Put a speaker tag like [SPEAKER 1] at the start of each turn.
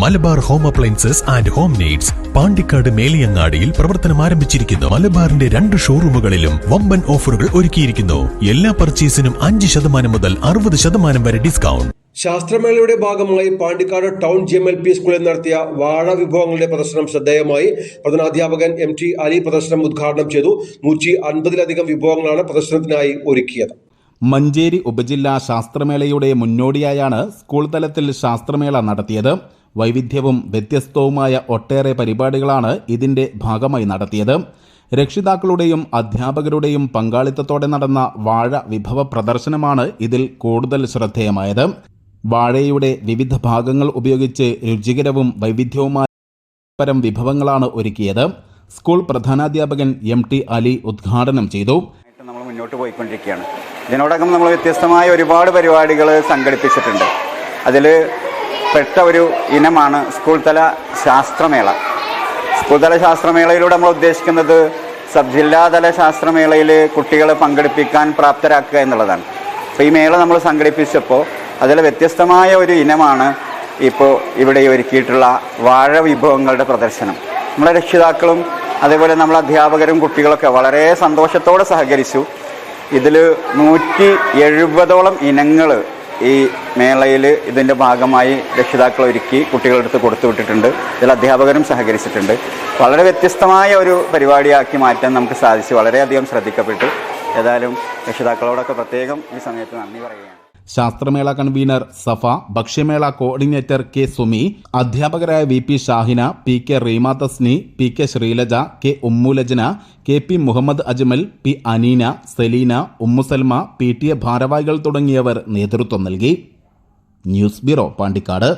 [SPEAKER 1] Malabar home appliances and home needs Pandikkad മേലിയങ്ങാടിയിൽ പ്രവർത്തനം ആരംഭിച്ചിരിക്കുന്നു. മലബാറിന്റെ രണ്ട് ഷോറൂമുകളിലും വമ്പൻ ഓഫറുകൾ ഒരുക്കിയിരിക്കുന്നു. എല്ലാ പർച്ചേസിനും അഞ്ച് ശതമാനം മുതൽ അറുപത് ശതമാനം വരെ ഡിസ്കൗണ്ട്.
[SPEAKER 2] ശാസ്ത്രമേളയുടെ ഭാഗമായി Pandikkad town G M L P സ്കൂളിൽ നടത്തിയ വാഴ വിഭവങ്ങളുടെ പ്രദർശനം ശ്രദ്ധേയമായി പ്രധാനാധ്യാപകൻ എം ടി അലി പ്രദർശനം ഉദ്ഘാടനം ചെയ്തു. നൂറ്റി അൻപതിലധികം വിഭവങ്ങളാണ് പ്രദർശനത്തിനായി ഒരുക്കിയത്.
[SPEAKER 3] മഞ്ചേരി ഉപജില്ലാ ശാസ്ത്രമേളയുടെ മുന്നോടിയായാണ് സ്കൂൾ തലത്തിൽ ശാസ്ത്രമേള നടത്തിയത്. വൈവിധ്യവും വ്യത്യസ്തവുമായ ഒട്ടേറെ പരിപാടികളാണ് ഇതിന്റെ ഭാഗമായി നടത്തിയത്. രക്ഷിതാക്കളുടെയും അധ്യാപകരുടെയും പങ്കാളിത്തത്തോടെ നടന്ന വാഴ വിഭവ പ്രദർശനമാണ് ഇതിൽ കൂടുതൽ ശ്രദ്ധേയമായത്. വാഴയുടെ വിവിധ ഭാഗങ്ങൾ ഉപയോഗിച്ച് രുചികരവും വൈവിധ്യവുമായ പരം വിഭവങ്ങളാണ് ഒരുക്കിയത്. സ്കൂൾ പ്രധാനാധ്യാപകൻ എം ടി അലി ഉദ്ഘാടനം ചെയ്തു.
[SPEAKER 4] നമ്മൾ മുന്നോട്ട് പോയിക്കൊണ്ടിരിക്കുകയാണ്. ഇതിനോടകം നമ്മൾ വ്യത്യസ്തമായ ഒരുപാട് പരിപാടികൾ സംഘടിപ്പിച്ചിട്ടുണ്ട്. അതിൽ പെട്ട ഒരു ഇനമാണ് സ്കൂൾ തല ശാസ്ത്രമേള. സ്കൂൾ തല ശാസ്ത്രമേളയിലൂടെ നമ്മൾ ഉദ്ദേശിക്കുന്നത് സബ് ജില്ലാതല ശാസ്ത്രമേളയിൽ കുട്ടികളെ പങ്കെടുപ്പിക്കാൻ പ്രാപ്തരാക്കുക എന്നുള്ളതാണ്. അപ്പോൾ ഈ മേള നമ്മൾ സംഘടിപ്പിച്ചപ്പോൾ അതിൽ വ്യത്യസ്തമായ ഒരു ഇനമാണ് ഇപ്പോൾ ഇവിടെ ഒരുക്കിയിട്ടുള്ള വാഴ വിഭവങ്ങളുടെ പ്രദർശനം. നമ്മുടെ രക്ഷിതാക്കളും അതേപോലെ നമ്മൾ അധ്യാപകരും കുട്ടികളൊക്കെ വളരെ സന്തോഷത്തോടെ സഹകരിച്ചു. ഇതിൽ നൂറ്റി എഴുപതോളം ഇനങ്ങൾ ഈ മേളയിൽ ഇതിന്റെ ഭാഗമായി രക്ഷിതാക്കൾ ഒരുക്കി കുട്ടികളുടെ അടുത്ത് കൊടുത്തു ഇതിൽ അധ്യാപകരും സഹകരിച്ചിട്ടുണ്ട്. വളരെ വ്യത്യസ്തമായ ഒരു പരിപാടിയാക്കി മാറ്റാൻ നമുക്ക് സാധിച്ചു. വളരെയധികം ശ്രദ്ധിക്കപ്പെട്ടു. ഏതായാലും രക്ഷിതാക്കളോടൊക്കെ പ്രത്യേകം ഈ സമയത്ത് നന്ദി പറയുകയാണ്.
[SPEAKER 3] ശാസ്ത്രമേള കൺവീനർ സഫ ഭക്ഷ്യമേള കോർഡിനേറ്റർ കെ സുമി അധ്യാപകരായ V P Shahina P K Reema Tasni P K Sreelaja K Ummulajana K P Muhammad Ajmal P Aneena Seleena Ummusalma P T A ഭാരവാഹികൾ തുടങ്ങിയവർ നേതൃത്വം നൽകി. News bureau Pandikkad.